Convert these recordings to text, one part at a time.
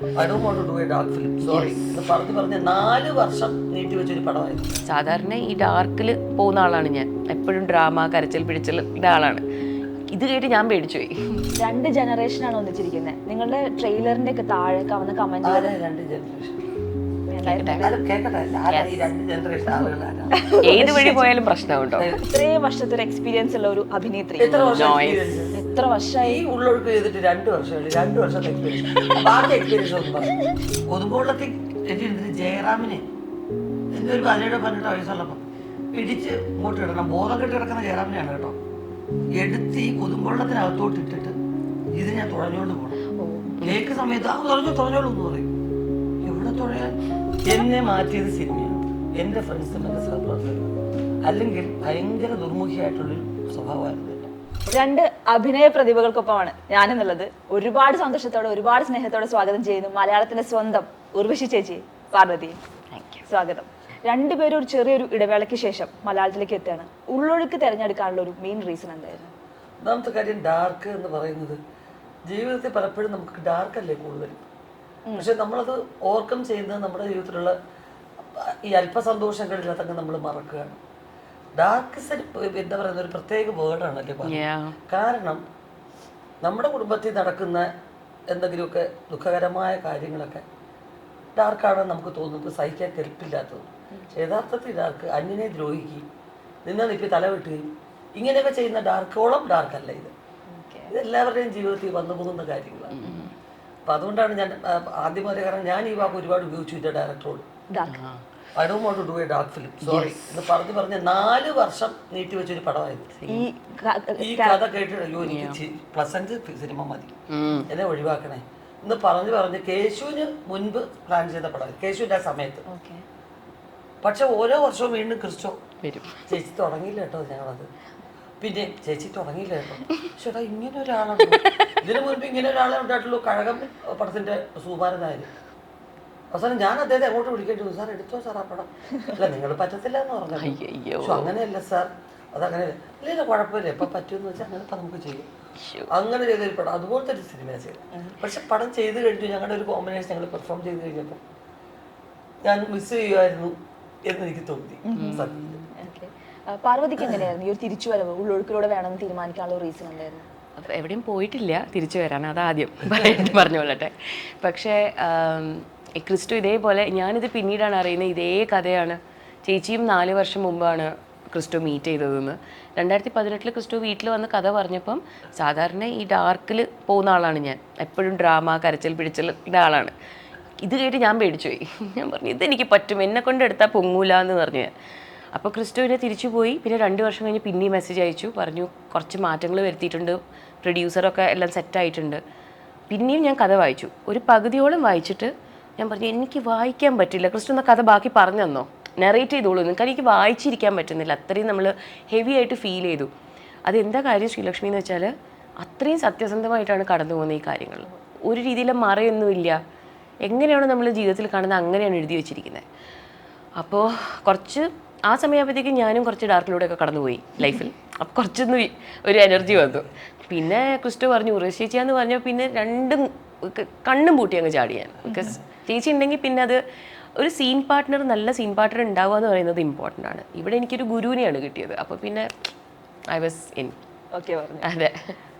I don't want to do a dark film sorry എന്ന് പറഞ്ഞു പറഞ്ഞ് നാല് വർഷം നീട്ടി വെച്ചൊരു പടമായിരുന്നു. സാധാരണ ഈ ഡാർക്കിൽ പോകുന്ന ആളാണ് ഞാൻ. എപ്പോഴും ഡ്രാമ കരച്ചിൽ പിടിച്ചിലിന്റെ ആളാണ്. ഇത് കേട്ട് ഞാൻ പേടിച്ചു പോയി രണ്ട് ജനറേഷനാണ് ഒന്നിച്ചിരിക്കുന്നത് നിങ്ങളുടെ ട്രെയിലറിന്റെ ഒക്കെ താഴെ വന്ന കമന്റ് രണ്ട് ജനറേഷൻ ജനറേഷൻ ഏത് വഴി പോയാലും പ്രശ്നമുണ്ടോ? ഇത്രയും വർഷത്തെ ഒരു എക്സ്പീരിയൻസ് ഉള്ള ഒരു അഭിനേത്രി. എത്ര വർഷം വർഷമായി? ഈ ഉള്ളൊഴുക്ക് ചെയ്തിട്ട് രണ്ട് വർഷമായി. രണ്ട് വർഷത്തെ എക്സ്പീരിയൻസ് ബാക്കി എക്സ്പീരിയൻസ് ഒന്നും പറഞ്ഞു കൊതുമ്പോളൊക്കെ എഴുതിയിരുന്നിട്ട് ജയറാമിനെ. എന്റെ ഒരു പതിനേഴ് പതിനെട്ട് വയസ്സുള്ളപ്പം പിടിച്ച് ഇങ്ങോട്ട് ഇടണം ബോധം കെട്ടി കിടക്കുന്ന ജയറാമിനെയാണ് കേട്ടോ. എടുത്ത് ഈ കൊതുമ്പോളത്തിനകത്തോട്ട് ഇട്ടിട്ട് ഇത് ഞാൻ തുഴഞ്ഞുകൊണ്ട് പോകണം കേക്ക് സമയത്ത് ആ തുറഞ്ഞു തുഴഞ്ഞോളൂ എന്ന് പറയും. എവിടെ തുഴയാൻ? എന്നെ മാറ്റിയത് സിനിമയാണ്. എന്റെ ഫ്രണ്ട്സും എന്റെ സഹപ്രവർത്തകരും. അല്ലെങ്കിൽ ഭയങ്കര ദുർമുഖിയായിട്ടുള്ളൊരു സ്വഭാവമായിരുന്നു. എന്റെ രണ്ട് അഭിനയ പ്രതിഭകൾക്കൊപ്പമാണ് ഞാനെന്നുള്ളത്. ഒരുപാട് സന്തോഷത്തോടെ ഒരുപാട് സ്നേഹത്തോടെ സ്വാഗതം ചെയ്യുന്നു മലയാളത്തിന്റെ സ്വന്തം ഉർവശി ചേച്ചി പാർവതി. സ്വാഗതം. രണ്ടുപേരും ഒരു ചെറിയൊരു ഇടവേളയ്ക്ക് ശേഷം മലയാളത്തിലേക്ക് എത്തുകയാണ്. ഉള്ളൊഴുക്ക് തിരഞ്ഞെടുക്കാനുള്ള ഒരു മെയിൻ റീസൺ എന്തായിരുന്നു? ഒന്നാമത്തെ കാര്യം ഡാർക്ക് എന്ന് പറയുന്നത് ജീവിതത്തിൽ പലപ്പോഴും നമുക്ക് ഡാർക്ക് അല്ലേ കൂടുതൽ പക്ഷെ നമ്മളത് ഓവർകം ചെയ്യുന്നത് നമ്മുടെ ജീവിതത്തിലുള്ള ഈ അല്പസന്തോഷങ്ങളിലതൊക്കെ നമ്മൾ മറക്കുകയാണ്. ഡാർക്ക് എന്താ പറയുന്ന ഒരു പ്രത്യേക വേർഡാണല്ലേ അല്ലേ കാരണം നമ്മുടെ കുടുംബത്തിൽ നടക്കുന്ന എന്തെങ്കിലുമൊക്കെ ദുഃഖകരമായ കാര്യങ്ങളൊക്കെ ഡാർക്കാണ് നമുക്ക് തോന്നുന്നത് സഹിക്കാൻ കെൽപ്പില്ലാത്തത് പക്ഷെ യഥാർത്ഥത്തിൽ ഡാർക്ക് അന്യനെ ദ്രോഹിക്കുകയും നിന്നെ നിപ്പി തലവിട്ടുകയും ഇങ്ങനെയൊക്കെ ചെയ്യുന്ന ഡാർക്കോളം ഡാർക്കല്ല ഇത്. ഇത് എല്ലാവരുടെയും ജീവിതത്തിൽ വന്നു പോകുന്ന കാര്യങ്ങളാണ്. അപ്പം അതുകൊണ്ടാണ് ഞാൻ ആദ്യം മുതലേ കാരണം ഞാൻ ഈ വാക്ക് ഒരുപാട് ഉപയോഗിച്ചു എന്റെ ഡയറക്ടറോട് I don't want to do a dark film sorry എന്ന് പറഞ്ഞു പറഞ്ഞ് നാല് വർഷം നീട്ടി വെച്ചൊരു പടമായിരുന്നു. ഈ ഈ കഥ കേട്ട് അയ്യോ എനിക്ക് പ്ലസന്റ് സിനിമ മതി. എന്നെ ഒഴിവാക്കണേ. എന്ന് പറഞ്ഞു പറഞ്ഞ് കേശുവിന് മുൻപ് പ്ലാൻ ചെയ്ത പടം കേശുവിന്റെ ആ സമയത്ത്. ഓക്കെ. പക്ഷെ ഓരോ വർഷവും വീണ്ടും ക്രിസ്റ്റോ വരും. ചേച്ചി തുടങ്ങിയില്ല കേട്ടോ ഞങ്ങളത്. പിന്നെ ചേച്ചി തുടങ്ങിയില്ല കേട്ടോ. ചേട്ടാ ഇങ്ങനെ ഒരാളുണ്ടോ ഇതിനു മുൻപ് ഇങ്ങനെ ഒരാളെ ഉണ്ടായിട്ടുള്ളൂ. കഴകം പടത്തിന്റെ സുകുമാരനായാലും അവസാനം ഞാൻ അദ്ദേഹത്തെ അങ്ങോട്ട് വിളിക്കേണ്ടി വന്നു. സാർ എടുത്തോ സാർ ആ പടം? അല്ല നിങ്ങൾ പറ്റത്തില്ല എന്ന് പറഞ്ഞു അങ്ങനെയല്ല സാർ. അതങ്ങനെ ഇല്ല ഇല്ല കുഴപ്പമില്ല. എപ്പോൾ പറ്റുമെന്ന് വെച്ചാൽ അങ്ങനെ നമുക്ക് ചെയ്യും. അങ്ങനെ ചെയ്തൊരു പടം. അതുപോലത്തെ ഒരു സിനിമ ചെയ്തത്. പക്ഷെ പടം ചെയ്ത് കഴിഞ്ഞു. ഞങ്ങളുടെ ഒരു കോമ്പിനേഷൻ ഞങ്ങൾ പെർഫോം ചെയ്ത് കഴിഞ്ഞപ്പോൾ ഞാൻ മിസ് ചെയ്യുമായിരുന്നു എന്ന് എനിക്ക് തോന്നി. സത്യത്തിൽ പാർവതിക്ക് എങ്ങനെയായിരുന്നു? ഈ ഒരു തിരിച്ചുവരവ്? ഉള്ളൊഴുക്കിലൂടെ വേണമെന്ന് തീരുമാനിക്കാനുള്ള റീസൺ എന്തായിരുന്നു? അപ്പോൾ എവിടെയും പോയിട്ടില്ല തിരിച്ചു വരാൻ. അതാദ്യം പറഞ്ഞുകൊള്ളട്ടെ പക്ഷേ ക്രിസ്റ്റു ഇതേപോലെ ഞാനിത് പിന്നീടാണ് അറിയുന്നത് ഇതേ കഥയാണ്. ചേച്ചിയും നാല് വർഷം മുമ്പാണ് ക്രിസ്റ്റു മീറ്റ് ചെയ്തതെന്ന്. രണ്ടായിരത്തി പതിനെട്ടിൽ ക്രിസ്റ്റു വീട്ടിൽ വന്ന് കഥ പറഞ്ഞപ്പം സാധാരണ ഈ ഡാർക്കിൽ പോകുന്ന ആളാണ് ഞാൻ. എപ്പോഴും ഡ്രാമ കരച്ചിൽ പിടിച്ചുള്ള ആളാണ്. ഇത് കേട്ട് ഞാൻ പേടിച്ചുപോയി. ഞാൻ പറഞ്ഞു ഇതെനിക്ക് പറ്റും. എന്നെ കൊണ്ട് എടുത്താൽ പൊങ്ങൂല എന്ന് പറഞ്ഞു ഞാൻ. അപ്പോൾ ക്രിസ്റ്റുവിനെ തിരിച്ചു പോയി. പിന്നെ രണ്ട് വർഷം കഴിഞ്ഞ് പിന്നെയും മെസ്സേജ് അയച്ചു. പറഞ്ഞു കുറച്ച് മാറ്റങ്ങൾ വരുത്തിയിട്ടുണ്ട്. പ്രൊഡ്യൂസറൊക്കെ എല്ലാം സെറ്റായിട്ടുണ്ട് പിന്നെയും ഞാൻ കഥ വായിച്ചു. ഒരു പകുതിയോളം വായിച്ചിട്ട് ഞാൻ പറഞ്ഞു എനിക്ക് വായിക്കാൻ പറ്റില്ല. ക്രിസ്റ്റു എന്ന കഥ ബാക്കി പറഞ്ഞു തന്നോ? നെറേറ്റ് ചെയ്തോളൂ. നിങ്ങൾക്ക് എനിക്ക് വായിച്ചിരിക്കാൻ പറ്റുന്നില്ല. അത്രയും നമ്മൾ ഹെവി ആയിട്ട് ഫീൽ ചെയ്തു. അതെന്താ കാര്യം ശ്രീലക്ഷ്മി എന്ന് വെച്ചാൽ അത്രയും സത്യസന്ധമായിട്ടാണ് കടന്നു പോകുന്ന ഈ കാര്യങ്ങൾ. ഒരു രീതിയിലും മറയൊന്നുമില്ല. എങ്ങനെയാണ് നമ്മൾ ജീവിതത്തിൽ കാണുന്നത് അങ്ങനെയാണ് എഴുതി വെച്ചിരിക്കുന്നത്. അപ്പോൾ കുറച്ച് ആ സമയമാകുമ്പോഴത്തേക്കും ഞാനും കുറച്ച് ഡാർക്കിലൂടെയൊക്കെ കടന്നുപോയി ലൈഫിൽ അപ്പോൾ കുറച്ചൊന്ന് ഒരു എനർജി വന്നു. പിന്നെ ക്രിസ്റ്റോ പറഞ്ഞു ഉറേഷ് ചേച്ചിയാന്ന് പറഞ്ഞാൽ പിന്നെ രണ്ടും കണ്ണും പൂട്ടി അങ്ങ് ചാടി ഞാൻ. ബിക്കോസ് ചേച്ചി ഉണ്ടെങ്കിൽ പിന്നെ അത് ഒരു സീൻ പാർട്ട്ണർ നല്ല സീൻ പാർട്ട്ണർ ഉണ്ടാവുക എന്ന് പറയുന്നത് ഇമ്പോർട്ടന്റ് ആണ്. ഇവിടെ എനിക്കൊരു ഗുരുവിനെയാണ് കിട്ടിയത്. അപ്പോൾ പിന്നെ ഐ വാസ് ഇൻ ഓക്കെ പറഞ്ഞു. അതെ.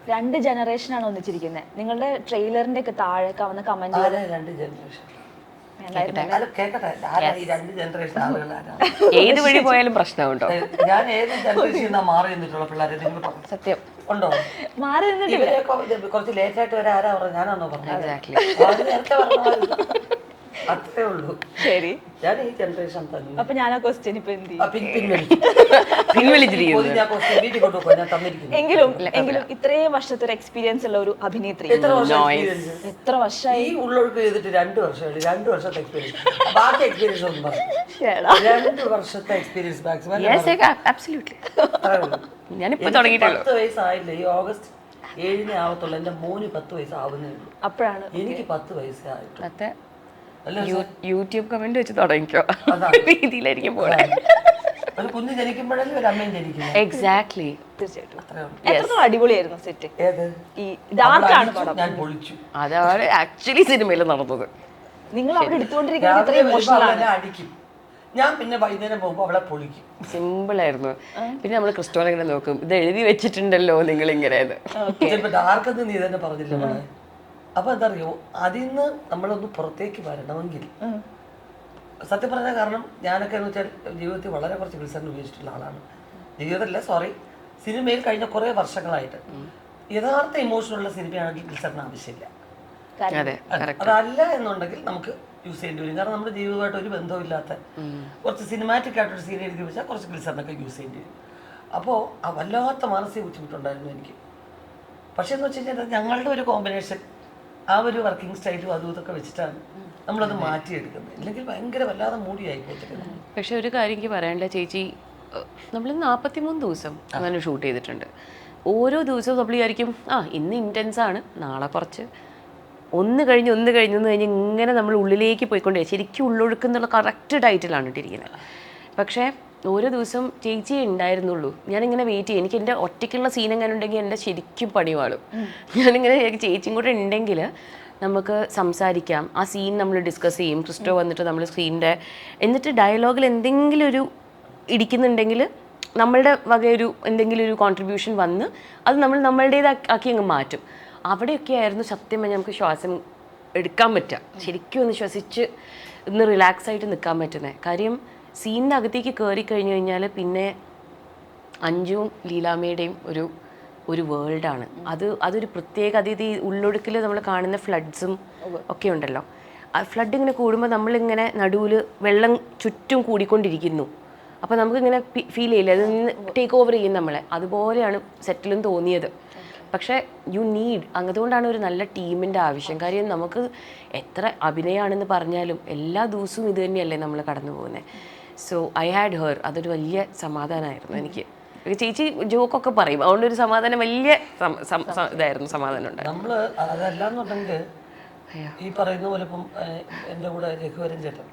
രണ്ട് ജനറേഷനാണ് ഒന്നിച്ചിരിക്കുന്നത് നിങ്ങളുടെ ട്രെയിലറിന്റെ ഒക്കെ താഴെ വന്ന കമന്റ് ആരാ രണ്ട് ജനറേഷൻ അല്ല കേക്കട്ടെ. ആരാ ഈ രണ്ട് ജനറേഷൻ ആളുകൾ ആരാ? ഏത് വഴി പോയാലും പ്രശ്നമുണ്ടോ? ഞാൻ ഏത് ജനറേഷൻ മാറി നിന്നിട്ടുള്ള പിള്ളേരെ? നിങ്ങൾ പറഞ്ഞു സത്യം. ഉണ്ടോ? മാറി നിന്നിട്ട് കുറച്ച് ലേറ്റ് ആയിട്ട് വരെ ആരാ പറഞ്ഞു ഞാനാണോ പറഞ്ഞത്? നേരത്തെ പറഞ്ഞ അത്രേ ഉള്ളൂ. ശരി. ഞാൻ ഈ ജനറേഷൻ തന്നെ അപ്പൊ ഞാൻ ആ ക്വസ്റ്റ്യൻ ഇപ്പൊ എന്ത് ചെയ്യും. പിൻവലിച്ചിരിക്കുന്നു. എങ്കിലും എങ്കിലും ഇത്രയും വർഷത്തെ ഒരു എക്സ്പീരിയൻസ് ഉള്ള ഒരു അഭിനേത്രി. എത്ര വർഷം experience? എത്ര വർഷമായി? ഈ ഉള്ളൊഴുക്ക് ചെയ്തിട്ട് രണ്ട് വർഷമായി രണ്ട് വർഷത്തെ എക്സ്പീരിയൻസ് ബാക്കി എക്സ്പീരിയൻസ് ഒന്നും പറഞ്ഞു ശ്ശേടാ. രണ്ട് വർഷത്തെ എക്സ്പീരിയൻസ് മാക്സിമം യെസ് ആബ്സല്യൂട്ട്ലി ഞാനിപ്പോൾ തുടങ്ങിയിട്ടുള്ളൂ. പത്ത് വയസ്സായില്ല? ഈ ഓഗസ്റ്റ് ഏഴിനെ ആവത്തുള്ളൂ. എന്റെ മോന് പത്ത് വയസ്സാവുന്നേ ഉള്ളൂ. അപ്പോഴാണ്. എനിക്ക് പത്ത് വയസ്സേ ആയിട്ടുള്ളൂ അതെ അല്ല യൂ- യൂട്യൂബ് കമന്റ് വെച്ച് തുടങ്ങിക്കോ. രീതിയിലായിരിക്കും പോണേ. ഒരു കുഞ്ഞ് ജനിക്കുമ്പോഴല്ലേ ഒരു അമ്മയും ജനിക്കുന്നത് എക്സാക്ട്ലി തീർച്ചയായിട്ടും. അടിപൊളിയായിരുന്നു സെറ്റ്? ഏത്? ഈ ഡാർക്ക് ആണ് പടം. ഞാൻ പൊളിച്ചു. അതാണ് ആക്ച്വലി സിനിമയിൽ നടന്നത്. നിങ്ങൾ അവിടെ എടുത്തുകൊണ്ടിരിക്കുന്നത് അടിക്കും. ഞാൻ പിന്നെ വൈകുന്നേരം പോകുമ്പോൾ അവളെ പൊളിക്കും. സിമ്പിൾ ആയിരുന്നു. പിന്നെ നമ്മൾ ക്രിസ്റ്റോനെ ഇങ്ങനെ നോക്കും. ഇത് എഴുതി വെച്ചിട്ടുണ്ടല്ലോ നിങ്ങൾ ഇങ്ങനെ ഡാർക്ക് നീ തന്നെ പറഞ്ഞില്ല മോളെ അപ്പൊ എന്താ അറിയോ അതിൽ നിന്ന് നമ്മളൊന്ന് പുറത്തേക്ക് വരണമെങ്കിൽ സത്യം പറഞ്ഞ കാരണം ഞാനൊക്കെ എന്ന് വെച്ചാൽ ജീവിതത്തിൽ വളരെ കുറച്ച് ഗ്ലിസറിൻ ഉപയോഗിച്ചിട്ടുള്ള ആളാണ്. ജീവിതത്തില്ല സോറി സിനിമയിൽ കഴിഞ്ഞ കുറേ വർഷങ്ങളായിട്ട് യഥാർത്ഥ ഇമോഷനുള്ള സിനിമയാണെങ്കിൽ ഗ്ലിസറിന് ആവശ്യമില്ല. അതല്ല എന്നുണ്ടെങ്കിൽ നമുക്ക് യൂസ് ചെയ്യേണ്ടി വരും. കാരണം നമ്മുടെ ജീവിതമായിട്ട് ഒരു ബന്ധമില്ലാത്ത കുറച്ച് സിനിമാറ്റിക് ആയിട്ടൊരു സീൻ എഴുതി വെച്ചാൽ കുറച്ച് ഗ്ലിസറിനൊക്കെ യൂസ് ചെയ്യേണ്ടി വരും. അപ്പോൾ ആ വല്ലാത്ത മാനസിക ബുദ്ധിമുട്ടുണ്ടായിരുന്നു എനിക്ക്. പക്ഷേ എന്ന് വെച്ച് കഴിഞ്ഞാൽ ഞങ്ങളുടെ ഒരു കോമ്പിനേഷൻ ആ ഒരു വർക്കിംഗ് സ്റ്റൈലും അതും ഇതൊക്കെ വെച്ചിട്ടാണ് നമ്മളത് മാറ്റിയെടുക്കുന്നത്. ഇല്ലെങ്കിൽ ഭയങ്കര വല്ലാതെ മൂടിയായി പോയിട്ടുണ്ട് പക്ഷെ ഒരു കാര്യം എനിക്ക് പറയാനുള്ള ചേച്ചി നമ്മൾ നാൽപ്പത്തിമൂന്ന് ദിവസം അങ്ങനെ ഷൂട്ട് ചെയ്തിട്ടുണ്ട്. ഓരോ ദിവസവും നമ്മൾ വിചാരിക്കും ആ ഇന്ന് ഇന്റൻസ് ആണ് നാളെ കുറച്ച്. ഒന്ന് കഴിഞ്ഞ് ഒന്ന് കഴിഞ്ഞ് ഒന്ന് കഴിഞ്ഞ് ഇങ്ങനെ നമ്മൾ ഉള്ളിലേക്ക് പോയിക്കൊണ്ടേ ശരിക്കും ഉള്ളൊഴുക്കുന്നുള്ള കറക്റ്റ് ടൈറ്റിലാണ് ഇട്ടിരിക്കുന്നത്. പക്ഷേ ഓരോ ദിവസം ചേച്ചി ഉണ്ടായിരുന്നുള്ളൂ. ഞാനിങ്ങനെ വെയിറ്റ് ചെയ്യും എനിക്ക് എന്റെ ഒറ്റയ്ക്കുള്ള സീൻ എങ്ങനെ ഉണ്ടെങ്കിൽ എന്റെ ശരിക്കും പണിവാളും ഞാനിങ്ങനെ ചേച്ചിയും കൂടെ ഉണ്ടെങ്കിൽ നമുക്ക് സംസാരിക്കാം. ആ സീൻ നമ്മൾ ഡിസ്കസ് ചെയ്യും. ക്രിസ്റ്റോ വന്നിട്ട് നമ്മൾ സീനിന്റെ എന്നിട്ട് ഡയലോഗിൽ എന്തെങ്കിലും ഒരു ഇടിക്കുന്നുണ്ടെങ്കിൽ നമ്മളുടെ വകയൊരു എന്തെങ്കിലും ഒരു കോൺട്രിബ്യൂഷൻ വന്ന് അത് നമ്മൾ നമ്മളുടേതാക്കി അങ്ങ് മാറ്റും. അവിടെയൊക്കെ ആയിരുന്നു സത്യം നമുക്ക് ശ്വാസം എടുക്കാൻ പറ്റുക. ശരിക്കും ഒന്ന് ശ്വസിച്ച് ഒന്ന് റിലാക്സ് ആയിട്ട് നിൽക്കാൻ പറ്റുന്നത് കാര്യം സീനിന്റെ അകത്തേക്ക് കയറി കഴിഞ്ഞു കഴിഞ്ഞാൽ പിന്നെ അഞ്ജുവും ലീലാമ്മയുടെയും ഒരു ഒരു വേൾഡാണ് അത് അതൊരു പ്രത്യേക അതായത് ഈ ഉള്ളൊടുക്കിൽ നമ്മൾ കാണുന്ന ഫ്ലഡ്സും ഒക്കെ ഉണ്ടല്ലോ. ആ ഫ്ലഡ് ഇങ്ങനെ കൂടുമ്പോൾ നമ്മളിങ്ങനെ നടുവിൽ വെള്ളം ചുറ്റും കൂടിക്കൊണ്ടിരിക്കുന്നു. അപ്പോൾ നമുക്കിങ്ങനെ ഫീൽ ചെയ്യില്ല? അത് ടേക്ക് ഓവർ ചെയ്യും നമ്മളെ. അതുപോലെയാണ് സെറ്റിലും തോന്നിയത്. പക്ഷേ യു നീഡ് അങ്ങതുകൊണ്ടാണ് ഒരു നല്ല ടീമിന്റെ ആവശ്യം. കാര്യം നമുക്ക് എത്ര അഭിനയമാണെന്ന് പറഞ്ഞാലും എല്ലാ ദിവസവും ഇത് തന്നെയല്ലേ നമ്മൾ കടന്നു പോകുന്നത് സോ ഐ ഹാഡ് ഹെർ അതൊരു വലിയ സമാധാനമായിരുന്നു എനിക്ക്. ചേച്ചി ജോക്കൊക്കെ പറയും. അതുകൊണ്ട് ഒരു സമാധാനം വലിയ ഇതായിരുന്നു സമാധാനം ഉണ്ട് നമ്മൾ അയ്യോ. ഈ പറയുന്ന പോലെ ഇപ്പം എന്റെ എന്റെ കൂടെ രഘുവരൻ ചേട്ടൻ.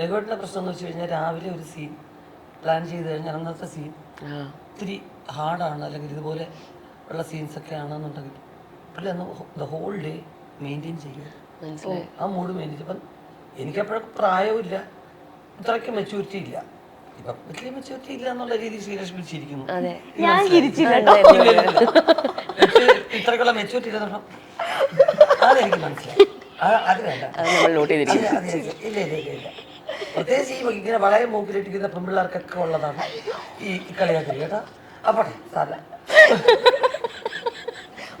രഘുവേട്ടന്റെ പ്രശ്നം എന്ന് വെച്ച് കഴിഞ്ഞാൽ രാവിലെ ഒരു സീൻ പ്ലാൻ ചെയ്ത് കഴിഞ്ഞാൽ അന്നത്തെ സീൻ ഒത്തിരി ഹാർഡാണ് അല്ലെങ്കിൽ ഇതുപോലെ ഉള്ള സീൻസ് ഒക്കെ ആണെന്നുണ്ടെങ്കിൽ പുള്ളി അന്ന് ദ ഹോൾ ഡേ മെയിന്റെയിൻ ചെയ്യുക ആ മൂഡ് മെയിന്റെയിൻ ഇപ്പം എനിക്കപ്പോഴൊക്കെ പ്രായവുമില്ല. ഇത്രയ്ക്ക് മെച്യൂരിറ്റി ഇല്ല. ഇപ്പം വലിയ മെച്യൂരിറ്റി ഇല്ല എന്നുള്ള രീതിയിൽ ശ്രീലക്ഷ്മി ചിരിക്കുന്നു അതെ. ഞാൻ ചിരിച്ചില്ല ഇത്രയ്ക്കുള്ള മെച്യൂരിറ്റി ഇല്ലെന്ന് അതെനിക്ക് മനസ്സിലായി ആ- അത് വേണ്ട. അത് നമ്മൾ നോട്ട് ചെയ്തിരിക്കും അതെ അത്. ഇല്ല ഇല്ല ഇല്ല ഇല്ല. പ്രത്യേകിച്ച് ഈ ഇങ്ങനെ വളരെ മൂക്കിലിട്ടിരിക്കുന്ന പെൺപിള്ളേർക്കൊക്കെ ഉള്ളതാണ് ഈ ഈ കേട്ടോ. അപ്പോട്ടെ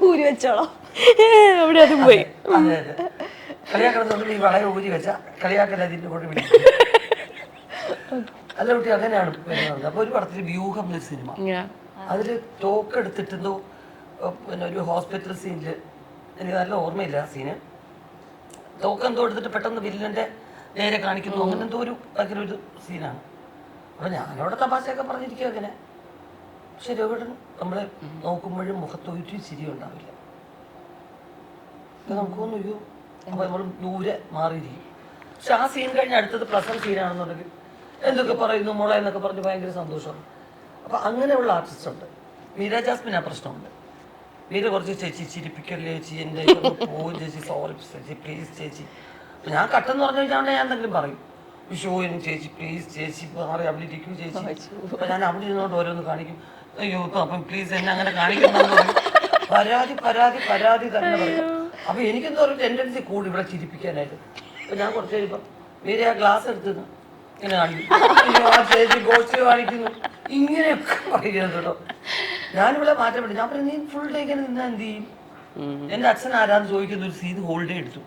ഊരി വെച്ചോളോ. അവിടെ അതും പോയി. അതെ അതെ. കളിയാക്കണമെന്നുണ്ടെങ്കിൽ ഈ വളരെ ഊരി വെച്ച കളിയാക്കൽ അതിന്റെ കൂടെ വിളിക്കും. അല്ല കുട്ടി അങ്ങനെയാണ് വരുന്നത്. അപ്പോൾ ഒരു പടത്തിൽ വ്യൂഹം ഒരു സിനിമ. അതിൽ അതിൽ ടോക്ക് എടുത്തിട്ടെന്തോ പിന്നെ ഒരു ഹോസ്പിറ്റൽ സീനിൽ എനിക്ക് നല്ല ഓർമ്മയില്ല ആ സീന്. ടോക്ക് എന്തോ എടുത്തിട്ട് പെട്ടെന്ന് വില്ലന്റെ നേരെ കാണിക്കുന്നു. അങ്ങനെ എന്തോ ഒരു ഭയങ്കര ഒരു സീനാണ്. അപ്പൊ ഞാനവിടെ തമാശയൊക്കെ പറഞ്ഞിരിക്കും അങ്ങനെ പക്ഷെ രോഗം നമ്മളെ നോക്കുമ്പോഴും മുഖത്ത് ഒരു ചിരി ഉണ്ടാവില്ല നമുക്കൊന്നും അയ്യോ അപ്പോൾ നമ്മൾ ദൂരെ മാറിയിരിക്കും. പക്ഷെ ആ സീൻ കഴിഞ്ഞ അടുത്തത് പ്രസന്റ് സീനാണെന്നുണ്ടെങ്കിൽ എന്തൊക്കെ പറയുന്നു മോളെ എന്നൊക്കെ പറഞ്ഞ് ഭയങ്കര സന്തോഷം അപ്പോൾ അങ്ങനെയുള്ള ആർട്ടിസ്റ്റ് ഉണ്ട്. മീര ജാസ്മിൻ ആ പ്രശ്നമുണ്ട്. മീര കുറച്ച് ചേച്ചി ചിരിപ്പിക്കല്ലേ ചേച്ചി? എന്റെ പോകും ചേച്ചി സോറി ചേച്ചി പ്ലീസ് ചേച്ചി. അപ്പൊ ഞാൻ കട്ടെന്ന് പറഞ്ഞു കഴിഞ്ഞാൽ ഞാൻ എന്തെങ്കിലും പറയും. ഷോയിനും ചേച്ചി പ്ലീസ് ചേച്ചി മാറി അവിടെ ഇരിക്കും ചേച്ചി? അപ്പൊ ഞാൻ അവിടെ ഇരുന്നോണ്ട് ഓരോന്ന് കാണിക്കും. അയ്യോ അപ്പം പ്ലീസ് എന്നെ അങ്ങനെ കാണിക്കുന്നു പരാതി പരാതി പരാതി തന്നെ പറയും. അപ്പൊ എനിക്കെന്തോ ഒരു ടെൻഡൻസി കൂടി ഇവിടെ ചിരിപ്പിക്കാനായിട്ട്. അപ്പൊ ഞാൻ കുറച്ച് കഴിയുമ്പോൾ മീര ആ ഗ്ലാസ് എടുത്ത് ഇങ്ങനെ കാണിക്കും അയ്യോ ആ ചേച്ചി ഗോസ്റ്റ് കാണിക്കുന്നു. ഇങ്ങനെയൊക്കെ പറയുന്നത് കേട്ടോ. ഞാനിവിടെ മാറ്റം പറ്റും ഞാൻ പറഞ്ഞു നീ ഫുൾ ഡേ ഇങ്ങനെ നിന്നാ എന്ത് ചെയ്യും? എന്റെ അച്ഛൻ ആരാന്ന് ചോദിക്കുന്ന ഒരു സീൻ ഹോൾ ഡേ എടുത്തു.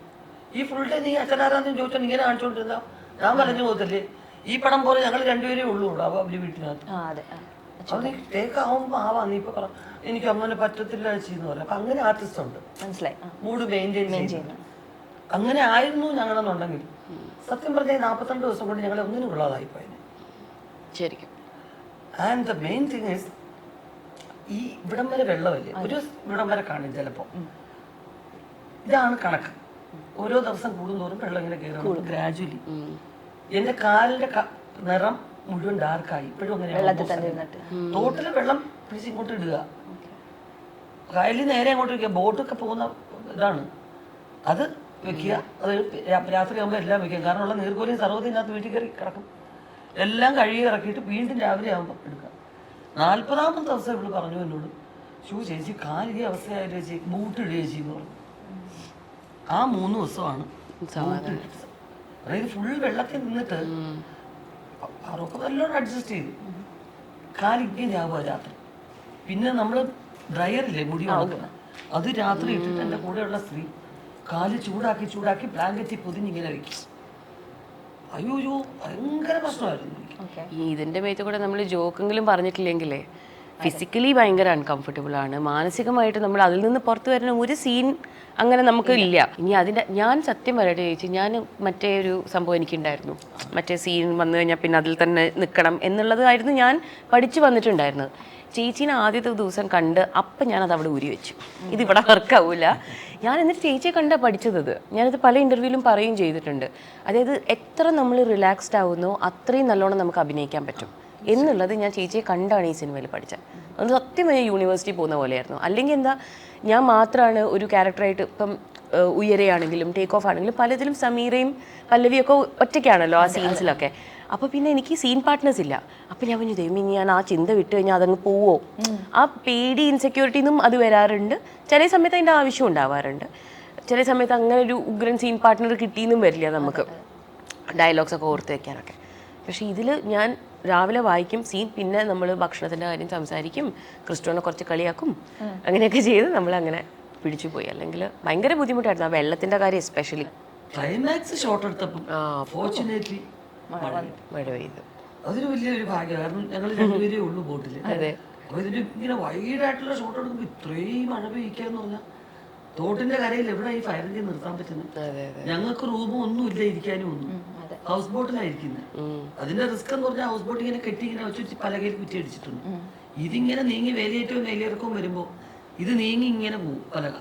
ഈ ഫുൾ ഡേ നീ അച്ഛൻ ആരാന്ന് ചോദിച്ചാൽ ഇങ്ങനെ കാണിച്ചോണ്ടിരുന്ന? ഞാൻ പറഞ്ഞു പോകത്തില്ലേ ഈ പടം പോലെ ഞങ്ങൾ രണ്ടുപേരേ ഉള്ളൂ അവ അവർ വീട്ടിനകത്ത്. ആ അതെ ആ. നീ ടേക്ക് ആവുമ്പോ ആവാ നീ ഇപ്പൊ എനിക്ക് അങ്ങനെ പറ്റത്തില്ല എന്ന് പറയാം. അപ്പൊ അങ്ങനെ ആർട്ടിസ്റ്റ് ഉണ്ട്. മനസ്സിലായി മൂഡ് മെയിന്റെയിൻ ചെയ്യുന്നു അങ്ങനെ ആയിരുന്നു ഞങ്ങളെന്നുണ്ടെങ്കിൽ. സത്യം പറഞ്ഞാൽ നാൽപ്പത്തിരണ്ട് ദിവസം കൊണ്ട് ഞങ്ങളെ ഒന്നിനും ഉള്ളതായി പോയത് ശരിക്കും. And the main thing is ഈ ഇവിടം വരെ വെള്ളമല്ലേ ഒരു ഇവിടം വരെ കാണും ചിലപ്പോൾ ഇതാണ് കണക്ക്. ഓരോ ദിവസം കൂടുന്തോറും വെള്ളം ഇങ്ങനെ കയറും. ഗ്രാജുവലി എന്റെ കാലിന്റെ നിറം മുഴുവൻ ഡാർക്കായി ഇപ്പോഴും അങ്ങനെ തോട്ടിൽ വെള്ളം പിടിച്ച് ഇങ്ങോട്ട് ഇടുക. കായലിൽ നേരെ അങ്ങോട്ട് ഇരിക്കുക. ബോട്ടൊക്കെ പോകുന്ന ഇതാണ്. അത് വെക്കുക. അത് രാത്രിയാകുമ്പോൾ എല്ലാം വെക്കുക. കാരണം ഉള്ള നീർക്കോലിയും സർവത്തിനകത്ത് വീട്ടിൽ കയറി കിടക്കും. എല്ലാം കഴുകി ഇറക്കിയിട്ട് വീണ്ടും രാവിലെ ആകുമ്പോൾ എടുക്കുക. നാൽപ്പതാമത്തെ ദിവസം ഇവൾ പറഞ്ഞു എന്നോട് ഷൂ ചേച്ചി കാലിക അവസ്ഥയായിട്ട് ചേച്ചി? ബൂട്ട് ഇടുക ചേച്ചി എന്ന് പറഞ്ഞു. ആ മൂന്ന് ദിവസമാണ്. അതായത് ഫുൾ വെള്ളത്തിൽ നിന്നിട്ട് അവരൊക്കെ നല്ലോണം അഡ്ജസ്റ്റ് ചെയ്തു. കാലിക്ക് ഞാവുക രാത്രി. പിന്നെ നമ്മൾ ഡ്രയറില്ലേ മുടി ഉണക്കുന്ന അത് രാത്രി ഇട്ടിട്ട് എന്റെ കൂടെയുള്ള സ്ത്രീ കാൽ ചൂടാക്കി ചൂടാക്കി ബ്ലാങ്കറ്റിൽ പൊതിഞ്ഞിങ്ങനെ വയ്ക്കും അയ്യോ അയ്യോ ഭയങ്കര പ്രശ്നമായിരുന്നു ഈ ഇതിന്റെ മേത്ത് കൂടെ നമ്മൾ ജോക്കെങ്കിലും പറഞ്ഞിട്ടില്ലെങ്കിലേ ഫിസിക്കലി ഭയങ്കര അൺകംഫർട്ടബിൾ ആണ്. മാനസികമായിട്ട് നമ്മൾ അതിൽ നിന്ന് പുറത്തു വരുന്ന ഒരു സീൻ അങ്ങനെ നമുക്ക് ഇല്ല. ഇനി അതിന്റെ ഞാൻ സത്യം പറയട്ടെ ചേച്ചി ഞാൻ മറ്റേ ഒരു സംഭവം എനിക്കുണ്ടായിരുന്നു. മറ്റേ സീൻ വന്നു കഴിഞ്ഞാൽ പിന്നെ അതിൽ തന്നെ നിൽക്കണം എന്നുള്ളതായിരുന്നു ഞാൻ പഠിച്ചു വന്നിട്ടുണ്ടായിരുന്നത്. ചേച്ചീനെ ആദ്യത്തെ ദിവസം കണ്ട് അപ്പം ഞാനത് അവിടെ ഊരി വെച്ചു. ഇതിവിടെ വർക്കാവൂല ഞാൻ എന്നിട്ട് ചേച്ചിയെ കണ്ടാ പഠിച്ചത്. ഞാനത് ഞാനിത് പല ഇന്റർവ്യൂവിലും പറയുകയും ചെയ്തിട്ടുണ്ട്. അതായത് എത്ര നമ്മൾ റിലാക്സ്ഡ് ആവുന്നോ അത്രയും നല്ലോണം നമുക്ക് അഭിനയിക്കാൻ പറ്റും. എന്നുള്ളത് ഞാൻ ചേച്ചിയെ കണ്ടാണ് ഈ സിനിമയിൽ പഠിച്ചത്. അത് സത്യം ഞാൻ യൂണിവേഴ്സിറ്റി പോകുന്ന പോലെയായിരുന്നു. അല്ലെങ്കിൽ എന്താ ഞാൻ മാത്രമാണ് ഒരു ക്യാരക്ടറായിട്ട് ഇപ്പം ഉയരെയാണെങ്കിലും ടേക്ക് ഓഫ് ആണെങ്കിലും പലതിലും സമീറയും പല്ലവിയൊക്കെ ഒറ്റയ്ക്കാണല്ലോ ആ സീൻസിലൊക്കെ അപ്പോൾ പിന്നെ എനിക്ക് സീൻ പാർട്ട്നേഴ്സ് ഇല്ല. അപ്പോൾ ഞാൻ പറഞ്ഞു ദൈവം ഇനി ഞാൻ ആ ചിന്ത വിട്ട് കഴിഞ്ഞാൽ അതങ്ങ് പോവോ? ആ പേടി ഇൻസെക്യൂരിറ്റിന്നും അത് വരാറുണ്ട്. ചില സമയത്ത് അതിന്റെ ആവശ്യം ഉണ്ടാവാറുണ്ട്. ചില സമയത്ത് അങ്ങനെ ഒരു ഉഗ്രൻ സീൻ പാർട്ട്ണർ കിട്ടിയെന്നും വരില്ല നമുക്ക്. ഡയലോഗ്സ് ഒക്കെ ഓർത്ത് വെക്കാനൊക്കെ. പക്ഷേ ഇതിൽ ഞാൻ രാവിലെ വായിക്കും സീൻ പിന്നെ നമ്മൾ ഭക്ഷണത്തിന്റെ കാര്യം സംസാരിക്കും ക്രിസ്റ്റുവിനെ കുറച്ച് കളിയാക്കും അങ്ങനെയൊക്കെ ചെയ്ത് നമ്മൾ അങ്ങനെ പിടിച്ചു പോയി. അല്ലെങ്കിൽ ഭയങ്കര ബുദ്ധിമുട്ടായിരുന്നു ആ വെള്ളത്തിന്റെ കാര്യം എസ്പെഷ്യലി ക്ലൈമാക്സ് ഷോട്ട് എടുത്തപ്പം ഫോർച്ചുനേറ്റ്ലി മഴ പെയ്തു അതൊരു വലിയൊരു ഭാഗ്യം കാരണം ഞങ്ങൾ രണ്ടുപേരേ ഉള്ളൂ ബോട്ടിൽ അതെ. അപ്പൊ ഇതിന് ഇങ്ങനെ വൈകിട്ടായിട്ടുള്ള ഷോട്ട് എടുക്കുമ്പോൾ ഇത്രയും മഴ പെയ്യിക്കാന്ന് പറഞ്ഞാൽ തോട്ടിന്റെ കരയിൽ എവിടെ ഈ ഫയർ എഞ്ചിൻ നിർത്താൻ പറ്റുന്നത് ഞങ്ങൾക്ക് റൂമും ഒന്നും. ഇല്ല ഇരിക്കാനും ഒന്നും ഹൗസ് ബോട്ടിലായിരിക്കുന്നത് അതിന്റെ റിസ്ക് എന്ന് പറഞ്ഞാൽ ഹൗസ് ബോട്ട് ഇങ്ങനെ കെട്ടി ഇങ്ങനെ വെച്ച് പലകയിൽ കുറ്റി അടിച്ചിട്ടുണ്ട്. ഇതിങ്ങനെ നീങ്ങി വേലിയേറ്റവും വേലിയിറക്കവും വരുമ്പോ ഇത് നീങ്ങി ഇങ്ങനെ പോകും പലക.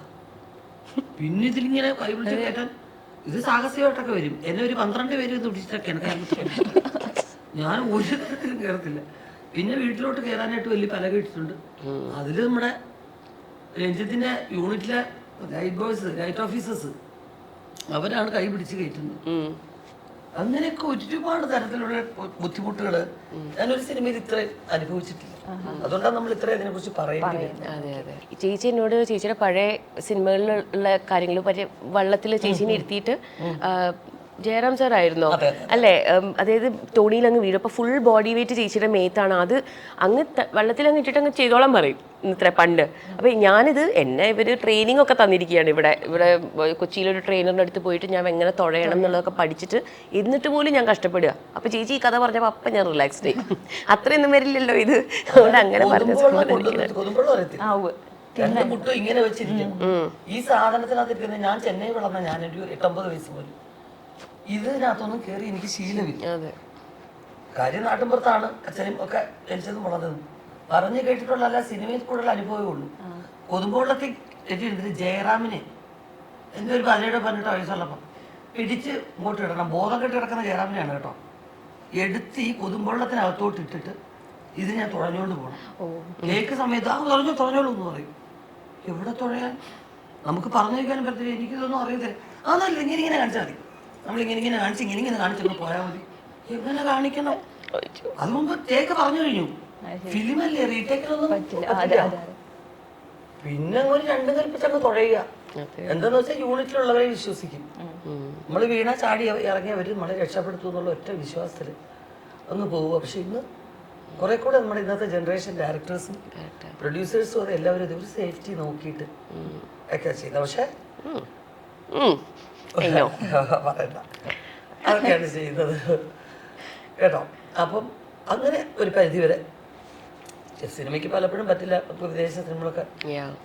പിന്നെ ഇതിലിങ്ങനെ കൈ കയറ്റാൻ ഇത് സാഹസികമായിട്ടൊക്കെ വരും. എന്നെ ഒരു പന്ത്രണ്ട് പേര് പറ്റുന്നത്. ഞാൻ ഒരു തരത്തിലും കയറത്തില്ല പിന്നെ വീട്ടിലോട്ട് കയറാനായിട്ട് വലിയ പലക ഇട്ടിട്ടുണ്ട്. അതിൽ നമ്മുടെ രഞ്ജിത്തിന്റെ യൂണിറ്റിലെ ഗൈഡ് ബോയ്സ് ഗൈഡ് ഓഫീസേഴ്സ് അവരാണ് കൈ പിടിച്ച് കയറ്റുന്നത്. അങ്ങനെയൊക്കെ ഒരുപാട് തരത്തിലുള്ള ബുദ്ധിമുട്ടുകൾ ഞാനൊരു സിനിമയിൽ ഇത്ര അനുഭവിച്ചിട്ടില്ല. അതുകൊണ്ടാണ് നമ്മൾ ഇത്ര അതിനെ കുറിച്ച് പറയുന്നത്. ചേച്ചി എന്നോട് ചേച്ചിയുടെ പഴയ സിനിമകളിലുള്ള കാര്യങ്ങൾ പറ്റി വള്ളത്തിൽ ചേച്ചീനെ ഇരുത്തിയിട്ട് ജയറാം സാർ ആയിരുന്നോ അല്ലേ? അതായത് തോണിയിൽ അങ്ങ് വീഴും അപ്പൊ ഫുൾ ബോഡി വെയിറ്റ് ചേച്ചിയുടെ മേത്താണ് അത് അങ്ങ് വെള്ളത്തിൽ അങ്ങ് ഇട്ടിട്ട് അങ്ങ് ചെയ്തോളം പറയും. ഇത്ര പണ്ട്. അപ്പൊ ഞാനിത് എന്നെ ഇവർ ട്രെയിനിങ് ഒക്കെ തന്നിരിക്കുകയാണ്. ഇവിടെ ഇവിടെ കൊച്ചിയിലൊരു ട്രെയിനറിന്റെ അടുത്ത് പോയിട്ട് ഞാൻ എങ്ങനെ തുഴയണം എന്നുള്ളതൊക്കെ പഠിച്ചിട്ട് എന്നിട്ട് പോലും ഞാൻ കഷ്ടപ്പെടുക. അപ്പൊ ചേച്ചി ഈ കഥ പറഞ്ഞപ്പോൾ അപ്പൊ ഞാൻ റിലാക്സ്ഡ് ആയി. അത്രയൊന്നും വരില്ലല്ലോ ഇത്. അതുകൊണ്ട് അങ്ങനെ പറഞ്ഞ ഇങ്ങനെ വെച്ചിരിക്കും. ഈ സാധനത്തിനകത്ത് ഇരിക്കുന്നത് ഞാൻ ചെന്നൈ വളർന്ന ഞാൻ ഒരു എട്ടൊമ്പത് വയസ്സ് പോലും. ഇതിനകത്തൊന്നും കയറി എനിക്ക് ശീലമില്ല. കാര്യം നാട്ടിൻപുറത്താണ്. അച്ഛനും ഒക്കെ ജനിച്ചതും വളർന്നതും. പറഞ്ഞു കേട്ടിട്ടുള്ള അല്ല സിനിമയിൽ കൂടുതൽ അനുഭവമേ ഉള്ളൂ. കൊതുമ്പുവെള്ളത്തിൽ എഴുതിയിരുന്നിട്ട് ജയറാമിനെ. എന്റെ ഒരു പതിനേഴ് പതിനെട്ട് വയസ്സുള്ളപ്പം പിടിച്ച് ഇങ്ങോട്ട് ഇടണം. ബോധം കെട്ടി കിടക്കുന്ന ജയറാമിനെയാണ് കേട്ടോ. എടുത്ത് ഈ കൊതുമ്പോളത്തിനകത്തോട്ട് ഇട്ടിട്ട് ഇത് ഞാൻ തുഴഞ്ഞുകൊണ്ട് പോകണം കേക്ക് സമയത്ത് ആ തുറഞ്ഞു തുഴഞ്ഞോളൂ എന്ന് പറയും. എവിടെ തുഴയാൻ? നമുക്ക് പറഞ്ഞു വയ്ക്കാനും പറ്റില്ല എനിക്കിതൊന്നും അറിയത്തില്ല. അതല്ല ഇങ്ങനെ ഇങ്ങനെ കാണിച്ചാൽ മതി. നമ്മൾ ഇങ്ങനെ ഇങ്ങനെ കാണിച്ച് ഇങ്ങനെ ഇങ്ങനെ കാണിച്ചൊന്ന് പോയാൽ മതി. എങ്ങനെ കാണിക്കണം? അത് മുമ്പ് ടേക്ക് പറഞ്ഞു കഴിഞ്ഞു. ഫിലിമല്ലേ പിന്നെ ഒരു രണ്ട് കൽപ്പിച്ചങ്ങ് തുഴയുക. എന്താന്ന് വെച്ചാൽ യൂണിറ്റിലുള്ളവരെ വിശ്വസിക്കും. നമ്മൾ വീണ ചാടി ഇറങ്ങിയവർ നമ്മളെ രക്ഷപ്പെടുത്തും എന്നുള്ള ഒറ്റ വിശ്വാസത്തിൽ അങ്ങ് പോവുക. പക്ഷെ ഇന്ന് കുറെ കൂടെ നമ്മുടെ ഇന്നത്തെ ജനറേഷൻ ഡയറക്ടേഴ്സും പ്രൊഡ്യൂസേഴ്സും അത് എല്ലാവരും ഇത് ഒരു സേഫ്റ്റി നോക്കിയിട്ട് ഒക്കെ ചെയ്ത പക്ഷെ. അയ്യോ. പറയണ്ട അതൊക്കെയാണ് ചെയ്യുന്നത്. കേട്ടോ? അപ്പം അങ്ങനെ ഒരു പരിധി വരെ സിനിമയ്ക്ക് പലപ്പോഴും പറ്റില്ല. വിദേശ സിനിമകളൊക്കെ.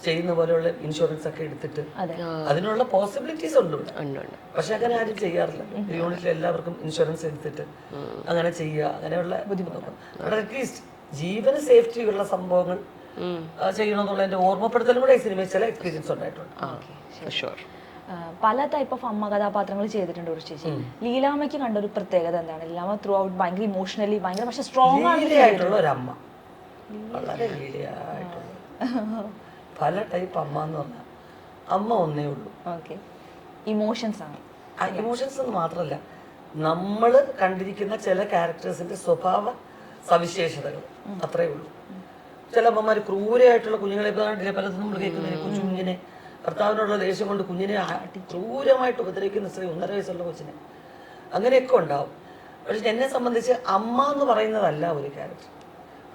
ചെയ്യുന്ന പോലെയുള്ള ഇൻഷുറൻസ് ഒക്കെ എടുത്തിട്ട് അതിനുള്ള പോസിബിലിറ്റീസ് ഉണ്ട് പക്ഷെ അങ്ങനെ ആരും ചെയ്യാറില്ല. യൂണിറ്റിൽ എല്ലാവർക്കും ഇൻഷുറൻസ് എടുത്തിട്ട് അങ്ങനെ ചെയ്യുക അങ്ങനെയുള്ള ബുദ്ധിമുട്ടൊക്കെ അറ്റ്ലീസ്റ്റ് ജീവന സേഫ്റ്റി ഉള്ള സംഭവങ്ങൾ ചെയ്യണമെന്നുള്ള എന്റെ ഓർമ്മപ്പെടുത്തലും കൂടെ ഈ സിനിമയിൽ ചില എക്സ്പീരിയൻസ് ഉണ്ടായിട്ടുണ്ട്. പല ടൈപ്പ് ഓഫ് അമ്മ കഥാപാത്രങ്ങൾ ചെയ്തിട്ടുണ്ട് ഒരു ചേച്ചി. ലീലാമ്മയ്ക്ക് കണ്ട ഒരു പ്രത്യേകത എന്താണ്? ലീലാമ്മ ത്രൂ ഔട്ട് ഭയങ്കര ഇമോഷണലി ഭയങ്കര പക്ഷെ സ്ട്രോങ് ആയിട്ടുള്ള ഒരു അമ്മ. വളരെ പല ടൈപ്പ് അമ്മ എന്ന് പറഞ്ഞാൽ അമ്മ ഒന്നേ ഉള്ളൂ. ഓക്കെ ഇമോഷൻസ് ആണ്. ഇമോഷൻസ് എന്ന് മാത്രമല്ല നമ്മൾ കണ്ടിരിക്കുന്ന ചില ക്യാരക്ടേഴ്സിന്റെ സ്വഭാവ സവിശേഷതകൾ അത്രേ ഉള്ളൂ. ചില അമ്മമാർ ക്രൂരമായിട്ടുള്ള കുഞ്ഞുങ്ങളെ പലതും നമ്മൾ കേൾക്കുന്നതിനെ കുഞ്ഞിനെ ഭർത്താവിനോടുള്ള ദേഷ്യം കൊണ്ട് കുഞ്ഞിനെ ആട്ടി ക്രൂരമായിട്ട് ഉപദ്രവിക്കുന്ന സ്ത്രീ ഒന്നര വയസ്സുള്ള കൊച്ചിനെ. അങ്ങനെയൊക്കെ ഉണ്ടാവും. പക്ഷെ എന്നെ സംബന്ധിച്ച് അമ്മ എന്ന് പറയുന്നതല്ല ഒരു ക്യാരക്ടർ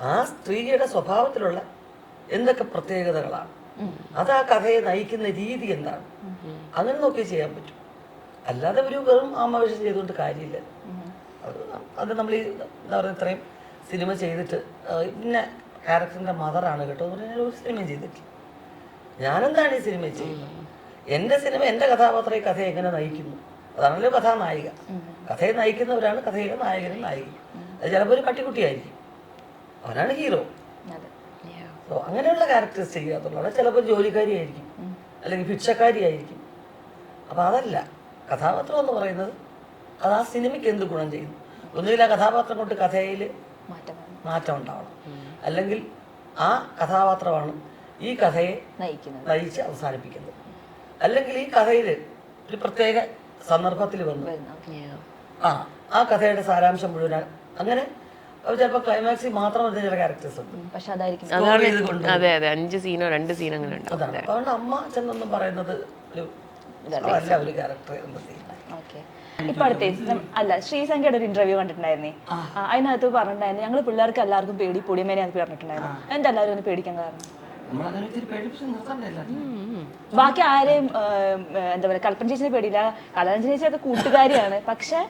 ആ സ്ത്രീയുടെ സ്വഭാവത്തിലുള്ള എന്തൊക്കെ പ്രത്യേകതകളാണ്? അത് ആ കഥയെ നയിക്കുന്ന രീതി എന്താണ്? അങ്ങനെ നോക്കി ചെയ്യാൻ പറ്റും. അല്ലാതെ ഒരു വെറും ആമാവേശം ചെയ്തുകൊണ്ട് കാര്യമില്ല. അത് നമ്മൾ ഈ എന്താ പറയുക ഇത്രയും സിനിമ ചെയ്തിട്ട് പിന്നെ ഇന്ന ക്യാരക്ടറിന്റെ മദറാണ് കേട്ടോ എന്ന് പറഞ്ഞാൽ ഒരു സിനിമയും ചെയ്തിട്ടില്ല. ഞാനെന്താണ് ഈ സിനിമ ചെയ്യുന്നത്? എന്റെ സിനിമ എന്റെ കഥാപാത്രം ഈ കഥയെ എങ്ങനെ നയിക്കുന്നു? അതാണല്ലോ കഥാനായിക. കഥയെ നയിക്കുന്നവരാണ് കഥയിലെ നായകനും നായികയും. അത് ചിലപ്പോൾ ഒരു പട്ടിക്കുട്ടിയായിരിക്കും അവനാണ് ഹീറോ. അതെ. സോ അങ്ങനെയുള്ള ക്യാരക്ടേഴ്സ് ചെയ്യാത്തുള്ളൂ ചിലപ്പോൾ ജോലിക്കാരിയായിരിക്കും. അല്ലെങ്കിൽ ഭിക്ഷക്കാരിയായിരിക്കും. അപ്പോൾ അതല്ല. കഥാപാത്രം എന്ന് പറയുന്നത് അത് ആ സിനിമയ്ക്ക് എന്ത് ഗുണം ചെയ്യുന്നു? ഒന്നുകിൽ ആ കഥാപാത്രം കൊണ്ട് കഥയിൽ മാറ്റം മാറ്റം ഉണ്ടാവണം. അല്ലെങ്കിൽ ആ കഥാപാത്രമാണ് ഈ കഥയെ നയിച്ച് അവസാനിപ്പിക്കുന്നത് അല്ലെങ്കിൽ ഈ കഥയിൽ ഒരു പ്രത്യേക സന്ദർഭത്തിൽ വന്നു. ആ ആ കഥയുടെ സാരാംശം മുഴുവൻ അങ്ങനെ ചിലപ്പോൾ ക്ലൈമാക്സിൽ മാത്രം വരുന്ന ചില ക്യാരക്ടേഴ്സ് ഉണ്ട്. അതെ അതെ. അഞ്ച് സീനോ രണ്ട് സീനോ അങ്ങനെ ഉണ്ട്. അതാണ്. അതുകൊണ്ട് അമ്മ ചെന്നെന്ന് പറയുന്നത് ഒരു അതല്ല ഒരു ക്യാരക്ടർ ഓക്കെ. ഇപ്പൊ അടുത്തേ അല്ല ശ്രീസംഖ്യയുടെ ഒരു ഇന്റർവ്യൂ കണ്ടിട്ടുണ്ടായിരുന്നേ? ആ, അതിനകത്ത് പറഞ്ഞിട്ടുണ്ടായിരുന്നു ഞങ്ങൾ പിള്ളേർക്ക് എല്ലാവർക്കും പേടി പൊടിയമേനെ അത് പറഞ്ഞിട്ടുണ്ടായിരുന്നു. എന്താ എല്ലാവരും ഒന്ന് പേടിക്കാൻ കാരണം? ബാക്കി ആരെയും എന്താ പറയുക കൽപ്പന ചേച്ചിനെ പേടിയില്ല. കലാരഞ്ജന ചേച്ചിയൊക്കെ കൂട്ടുകാരിയാണ്. പക്ഷെ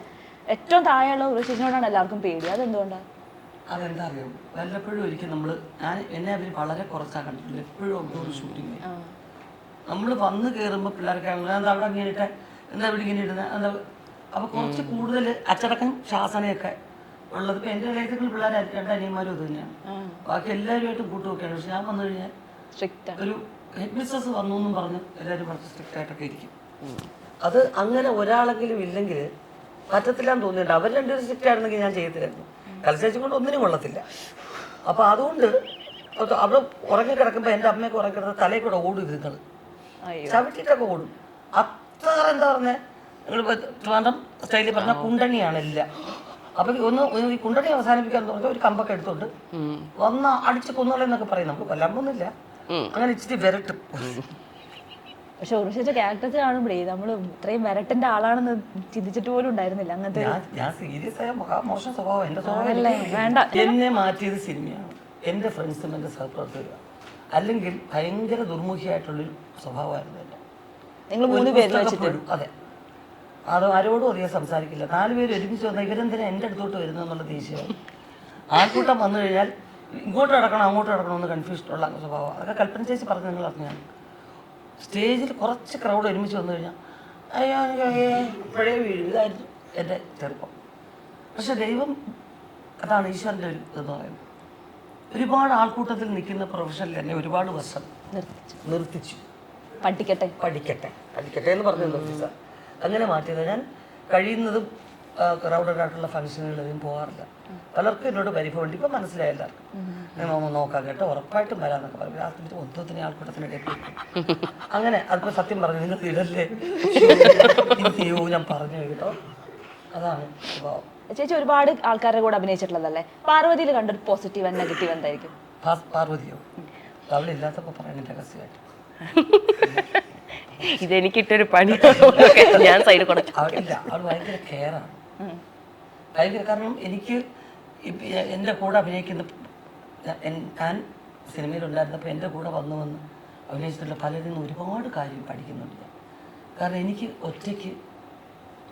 ഏറ്റവും താഴെയുള്ള ഒരു ചേച്ചിനോടാണ് എല്ലാവർക്കും പേടി. അതെന്തുകൊണ്ടാണ് അതെന്താ അറിയാം വല്ലപ്പോഴും ഒരിക്കൽ നമ്മൾ ഞാൻ എന്നെ അവർ വളരെ കുറച്ചാ കണ്ടിട്ടുണ്ട് എപ്പോഴും ഒന്നും ഷൂട്ടിങ് നമ്മൾ വന്ന് കയറുമ്പോൾ പിള്ളേർക്ക് എന്താ അവിടെ ഇങ്ങനെ ഇട്ടെ? എന്താ ഇവിടെ ഇങ്ങനെ ഇടുന്നത് എന്താ അപ്പൊ കുറച്ച് കൂടുതൽ അച്ചടക്കം ശാസനയൊക്കെ ഉള്ളത്. ഇപ്പൊ എന്റെ ഇടയത്തിൽ പിള്ളേർ രണ്ട് അനിയന്മാരും അത് തന്നെയാണ് ബാക്കി എല്ലാവരുമായിട്ടും കൂട്ടുമൊക്കെയാണ് പക്ഷെ ഞാൻ വന്നു കഴിഞ്ഞാൽ സ്ട്രിക്റ്റ് ആണ്. ഒരു ഹെഡ് മിസ്സസ് വന്നു എന്നും പറഞ്ഞ് എല്ലാവരും കുറച്ച് സ്ട്രിക്റ്റ് ആയിട്ടൊക്കെ ഇരിക്കും. അത് അങ്ങനെ ഒരാളെങ്കിലും ഇല്ലെങ്കിൽ പറ്റത്തില്ലാന്ന് തോന്നിയിട്ടുണ്ട്. അവർ രണ്ടുപേരും സ്ട്രിക്റ്റ് ആയിരുന്നെങ്കിൽ ഞാൻ ചെയ്യത്തില്ലായിരുന്നു. കൽസേച്ചും കൊണ്ട് ഒന്നിനും കൊള്ളത്തില്ല. അപ്പൊ അതുകൊണ്ട് അത് അവിടെ ഉറങ്ങി കിടക്കുമ്പോൾ എന്റെ അമ്മയൊക്കെ ഉറങ്ങി കിടന്ന തലയിൽ കൂടെ ഓടും ഇതുങ്ങൾ ചവിട്ടിട്ടൊക്കെ ഓടും. അത്ര എന്താ പറഞ്ഞേ? നിങ്ങൾ ട്രിവാൻഡ്രം സ്റ്റൈലിൽ പറഞ്ഞ കുണ്ടണിയാണില്ല അപ്പൊ ഒന്ന് ഒന്ന് ഈ കുണ്ടണി അവസാനിപ്പിക്കാൻ പറഞ്ഞാൽ ഒരു കമ്പൊക്കെ എടുത്തോണ്ട് വന്ന അടിച്ച് കൊന്നുകളെന്നൊക്കെ പറയും. നമുക്ക് കൊല്ലാൻ പോകുന്നില്ല. അങ്ങനെ ഇച്ചിരി വരട്ടും. പക്ഷെ ഉറുശേച്ച ക്യാരക്ടർ കാണുമ്പോഴേ നമ്മൾ ഇത്രയും വരട്ടിന്റെ ആളാണെന്ന് ചിന്തിച്ചിട്ട് പോലും ഉണ്ടായിരുന്നില്ല. അങ്ങനത്തെ ഞാൻ സീരിയസ് ആയ മോശം സ്വഭാവം. എന്റെ സ്വഭാവം വേണ്ട. എന്നെ മാറ്റിയത് സിനിമയാണ്. എന്റെ ഫ്രണ്ട്സും എന്റെ സഹപ്രവർത്തകരും അല്ലെങ്കിൽ ഭയങ്കര ദുർമുഖിയായിട്ടുള്ളൊരു സ്വഭാവമായിരുന്നു എന്റെ നിങ്ങൾ മൂന്ന് പേര് അതെ. അത് ആരോടും അധികം സംസാരിക്കില്ല. നാല് പേര് ഒരുമിച്ച് വന്നാൽ ഇവരെന്തിനാ എന്റെ അടുത്തോട്ട് വരുന്നു എന്നുള്ള ദേഷ്യമാണ് ആൾക്കൂട്ടം വന്നു കഴിഞ്ഞാൽ ഇങ്ങോട്ട് കിടക്കണം അങ്ങോട്ട് കിടക്കണം എന്ന് കൺഫ്യൂസ്ഡ് ഉള്ള സ്വഭാവം. അതൊക്കെ കൽപ്പന ചേച്ചി പറഞ്ഞ് നിങ്ങൾ അറിഞ്ഞാണ് സ്റ്റേജിൽ കുറച്ച് ക്രൗഡ് ഒരുമിച്ച് വന്നു കഴിഞ്ഞാൽ അയ്യോ അയ്യോ ഇപ്പോഴേ വീഴും. ഇതായിരുന്നു എന്റെ ചെറുപ്പം. പക്ഷെ ദൈവം അതാണ് ഈശ്വരന്റെ ഒരു ഇതെന്ന് പറയുന്നത്. ഒരുപാട് ആൾക്കൂട്ടത്തിൽ നിൽക്കുന്ന പ്രൊഫഷനിൽ എന്നെ ഒരുപാട് വർഷം നിർത്തിച്ചു. നിർത്തിച്ചു. പഠിക്കട്ടെ. പഠിക്കട്ടെ. പഠിക്കട്ടെ എന്ന് പറഞ്ഞു നിർത്തിച്ച അങ്ങനെ മാറ്റിയത്. ഞാൻ കഴിയുന്നതും ക്രൗഡഡ് ആയിട്ടുള്ള ഫംഗ്ഷനുകളിലും പോകാറില്ല. പലർക്കും എന്നോട് പരിഭവമുണ്ട്. ഇപ്പം മനസ്സിലായി എല്ലാവർക്കും. ഞാൻ ഒന്ന് നോക്കാം കേട്ടോ ഉറപ്പായിട്ടും വരാന്നൊക്കെ പറയും രാത്രി ഒത്തത്തിന് ആൾക്കൂട്ടത്തിനിടയിൽ പോയി. അങ്ങനെ അതിപ്പോൾ സത്യം പറഞ്ഞു നിങ്ങൾ ഇടല്ലേ? ചെയ്യൂ ഞാൻ പറഞ്ഞു കേട്ടോ. അതാണ് സ്വഭാവം. ചേച്ചി ഒരുപാട് ആൾക്കാരുടെ കൂടെ അഭിനയിച്ചിട്ടുള്ളതല്ലേ? പാർവതിയിൽ കണ്ടൊരു പോസിറ്റീവ് ആൻഡ് നെഗറ്റീവ് എന്തായിരിക്കും? പാർവതിയോ? അവളില്ലാത്തപ്പോൾ പറയാൻ രഹസ്യമായിട്ട്. ഇതെനിക്കിട്ടൊരു പണി. ഞാൻ സൈഡ് കൊടുത്തു അവളില്ല അവൾ ഭയങ്കര കെയറാണ് ഭയങ്കര കാരണം എനിക്ക് എന്റെ കൂടെ അഭിനയിക്കുന്ന ഞാൻ- സിനിമയിലുണ്ടായിരുന്നപ്പോൾ എന്റെ കൂടെ വന്നു വന്ന് അഭിനയിച്ചിട്ടുള്ള പലരിൽ നിന്ന് ഒരുപാട് കാര്യം പഠിക്കുന്നുണ്ട് കാരണം എനിക്ക് ഒറ്റയ്ക്ക്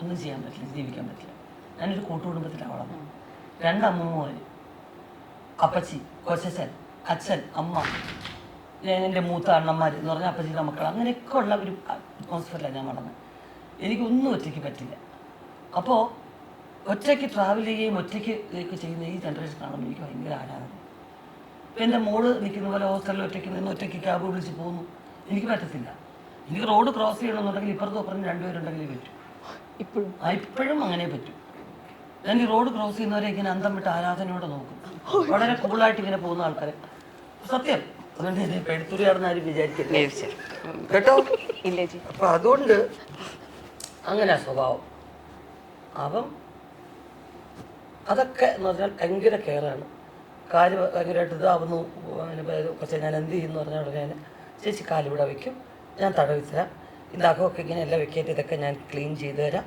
ഒന്നും ചെയ്യാൻ പറ്റില്ല ജീവിക്കാൻ പറ്റില്ല. ഞാനൊരു കൂട്ടുകുടുംബത്തിലാണ് വളർന്നത്. രണ്ട് അമ്മൂമ്മമാർ അപ്പച്ചി കൊച്ചച്ഛൻ അച്ഛൻ അമ്മ എന്റെ മൂത്ത അണ്ണന്മാർ എന്ന് പറഞ്ഞാൽ അപ്പച്ചിയുടെ മക്കൾ അങ്ങനെയൊക്കെ ഉള്ള ഒരു അറ്റ്മോസ്ഫിയറിലാണ് ഞാൻ വളർന്നത്. എനിക്കൊന്നും ഒറ്റയ്ക്ക് പറ്റില്ല. അപ്പോൾ ഒറ്റയ്ക്ക് ട്രാവൽ ചെയ്യുകയും ഒറ്റയ്ക്ക് ഇതൊക്കെ ചെയ്യുന്ന ഈ ജനറേഷൻ കാണുമ്പോൾ എനിക്ക് ഭയങ്കര ആരാധന. ഇപ്പം എന്റെ മോൾ നിൽക്കുന്ന പോലെ ഹോസ്റ്റലിൽ ഒറ്റയ്ക്ക് നിന്ന് ഒറ്റയ്ക്ക് ക്യാബ് വിളിച്ച് പോകുന്നു. എനിക്ക് പറ്റത്തില്ല. എനിക്ക് റോഡ് ക്രോസ് ചെയ്യണമെന്നുണ്ടെങ്കിൽ ഇപ്പുറത്തും അപ്പുറം രണ്ടുപേരുണ്ടെങ്കിൽ പറ്റും. ഇപ്പോഴും? ഇപ്പോഴും അങ്ങനെ പറ്റും. ഞാൻ ഈ റോഡ് ക്രോസ് ചെയ്യുന്നവരെ ഇങ്ങനെ അന്തം വിട്ട് ആരാധനയോടെ നോക്കും. വളരെ കൂളായിട്ട് ഇങ്ങനെ പോകുന്ന ആൾക്കാരെ. സത്യം. അതുകൊണ്ട് ഇത് പെടുത്തുരിയാണെന്ന് ആരും വിചാരിക്കില്ല കേട്ടോ? ഇല്ലേ. അപ്പൊ അതുകൊണ്ട് അങ്ങനെ സ്വഭാവം. അപ്പം അതൊക്കെ എന്ന് പറഞ്ഞാൽ ഭയങ്കര കെയറാണ്. കാൽ ഭയങ്കരമായിട്ട് ഇതാവുന്നു. കുറച്ച് ഞാൻ എന്ത് ചെയ്യുന്നു പറഞ്ഞാൽ ഉടനെ ചേച്ചി കാലിവിടെ വയ്ക്കും ഞാൻ തടവി തരാം. ഇതാക്കമൊക്കെ ഇങ്ങനെ എല്ലാം വെക്കേറ്റ് ഇതൊക്കെ ഞാൻ ക്ലീൻ ചെയ്ത് തരാം.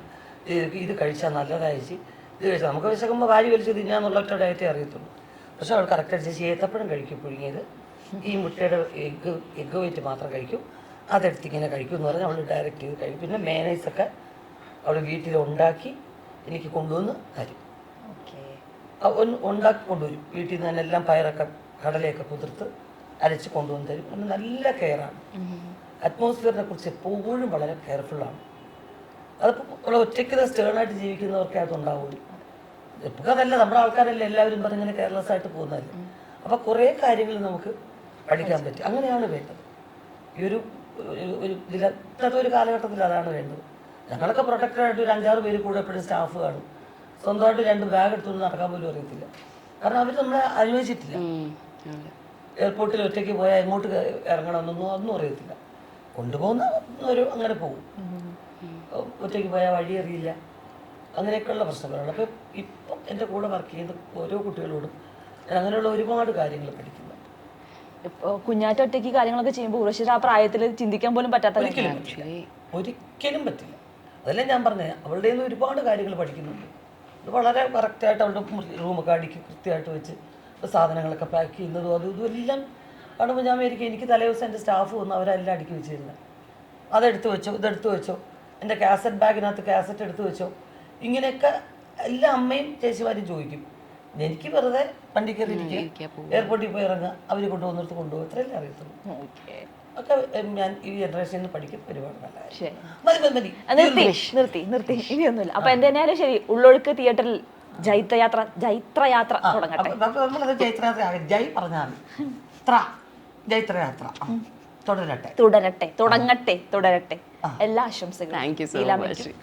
ഇത് കഴിച്ചാൽ നല്ലതായി ഇത് കഴിച്ചാൽ നമുക്ക് വിശക്കുമ്പോൾ വാരി വലിച്ച് തിന്നാന്നുള്ള ഒറ്റ ഡയറ്റേ അറിയത്തുള്ളൂ. പക്ഷെ അവൾ കറക്റ്റായിട്ട് ചേച്ചി ഏത്തപ്പഴം കഴിക്കും പുഴുങ്ങിയത്. ഈ മുട്ടയുടെ എഗ്ഗ് എഗ്ഗ് വെയിറ്റ് മാത്രം കഴിക്കും. അതെടുത്ത് ഇങ്ങനെ കഴിക്കും എന്ന് പറഞ്ഞാൽ അവൾ ഡയറക്റ്റ് ചെയ്ത് കഴിക്കും. പിന്നെ മേനൈസൊക്കെ അവൾ വീട്ടിൽ ഉണ്ടാക്കി എനിക്ക് കൊണ്ടുവന്ന് തരും. ഉണ്ടാക്കി കൊണ്ടുവരും. വീട്ടിൽ നിന്ന് തന്നെ എല്ലാം പയറൊക്കെ കടലയൊക്കെ കുതിർത്ത് അരച്ച് കൊണ്ടുവന്ന് തരും. അങ്ങനെ നല്ല കെയറാണ്. അറ്റ്മോസ്ഫിയറിനെ കുറിച്ച് എപ്പോഴും വളരെ കെയർഫുള്ളാണ് അതിപ്പോൾ നമ്മൾ ഒറ്റയ്ക്ക് സ്റ്റേണായിട്ട് ജീവിക്കുന്നവർക്കേ അതുണ്ടാവുള്ളൂ ഇപ്പോൾ അതല്ല നമ്മുടെ ആൾക്കാരല്ലേ എല്ലാവരും പറഞ്ഞിങ്ങനെ കെയർലെസ് ആയിട്ട് പോകുന്നതല്ലേ. അപ്പോൾ കുറേ കാര്യങ്ങൾ നമുക്ക് പഠിക്കാൻ പറ്റും. അങ്ങനെയാണ് വേണ്ടത്. ഈ ഒരു ഒരു- ഒരു ഒരു കാലഘട്ടത്തിൽ അതാണ് വേണ്ടത്. ഞങ്ങളൊക്കെ പ്രൊട്ടക്റ്റഡായിട്ട് ഒരു അഞ്ചാറ് പേര് കൂടെ എപ്പോഴും സ്റ്റാഫ് കാണും. സ്വന്തമായിട്ട് രണ്ട് ബാഗ് എടുത്തുകൊണ്ട് നടക്കാൻ പോലും അറിയത്തില്ല. കാരണം അവർ നമ്മളെ അനുവദിച്ചിട്ടില്ല. എയർപോർട്ടിൽ ഒറ്റയ്ക്ക് പോയാൽ എങ്ങോട്ട് ഇറങ്ങണമെന്നൊന്നും ഒന്നും അറിയത്തില്ല. കൊണ്ടുപോകുന്ന ഒരു അങ്ങനെ പോകും. ഒറ്റയ്ക്ക് പോയാൽ വഴി അറിയില്ല. അങ്ങനെയൊക്കെയുള്ള പ്രശ്നങ്ങളുണ്ട് അപ്പോൾ ഇപ്പം എന്റെ കൂടെ വർക്ക് ചെയ്യുന്ന ഓരോ കുട്ടികളോടും ഞാൻ അങ്ങനെയുള്ള ഒരുപാട് കാര്യങ്ങൾ പഠിക്കുന്നുണ്ട് ഇപ്പോൾ കുഞ്ഞാറ്റ ഒറ്റയ്ക്ക് കാര്യങ്ങളൊക്കെ ചെയ്യുമ്പോൾ ഉറശ്ശിയുടെ ആ പ്രായത്തിൽ ചിന്തിക്കാൻ പോലും പറ്റാത്ത ഒരിക്കലും. പറ്റില്ല. ഒരിക്കലും പറ്റില്ല. അതല്ലേ ഞാൻ പറഞ്ഞത് അവളുടെ നിന്ന് ഒരുപാട് കാര്യങ്ങൾ പഠിക്കുന്നുണ്ട്. വളരെ കറക്റ്റായിട്ട് അവളുടെ റൂമൊക്കെ അടുക്കി കൃത്യമായിട്ട് വെച്ച് സാധനങ്ങളൊക്കെ പാക്ക് ചെയ്യുന്നതും അതും ഇതും എല്ലാം കാണുമ്പോൾ ഞാൻ വിചാരിക്കും എനിക്ക് തലേദിവസം എന്റെ സ്റ്റാഫ് വന്നു അവരെല്ലാം അടുക്കി വെച്ചിരുന്നത് അതെടുത്ത് വെച്ചോ ഇതെടുത്ത് വെച്ചോ എന്റെ കാസറ്റ് ബാഗിനകത്ത് കാസറ്റ് എടുത്ത് വെച്ചോ. ഇങ്ങനെയൊക്കെ എല്ലാ അമ്മയും ചേച്ചിമാരും ചോദിക്കും. എനിക്ക് വെറുതെ വണ്ടി കയറി ഇരിക്കുക എയർപോർട്ടിൽ പോയി ഇറങ്ങുക അവർ കൊണ്ടുവന്നിടത്ത് കൊണ്ടുപോകും ഇത്രയല്ലേ അറിയത്തുള്ളൂ. ഒക്കെ ഞാൻ ഈ ജനറേഷനിൽ നിന്ന് പഠിക്കും ഒരുപാട് നല്ല ശരി. മതി മതി മതി. നിർത്തി നിർത്തി. നിർത്തി ഇനിയൊന്നുമില്ല. അപ്പൊ എന്തായാലും ശരി ഉള്ളൊഴുക്ക് തിയേറ്ററിൽ ജൈത്രയാത്ര ജൈത്രയാത്ര തുടങ്ങട്ടെ. നമ്മളത് ജൈത്രയാത്ര. ജയ് പറഞ്ഞാൽ ത്ര ജൈത്രയാത്ര. തുടരട്ടെ. തുടരട്ടെ തുടങ്ങട്ടെ തുടരട്ടെ. എല്ലാ ആശംസകളും. Thank you so ലീലാമ്മയ്ക്കും,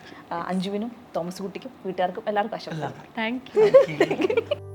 അഞ്ജുവിനും തോമസ് കുട്ടിക്കും വീട്ടുകാർക്കും എല്ലാവർക്കും ആശംസകൾ. Thank you Thank you.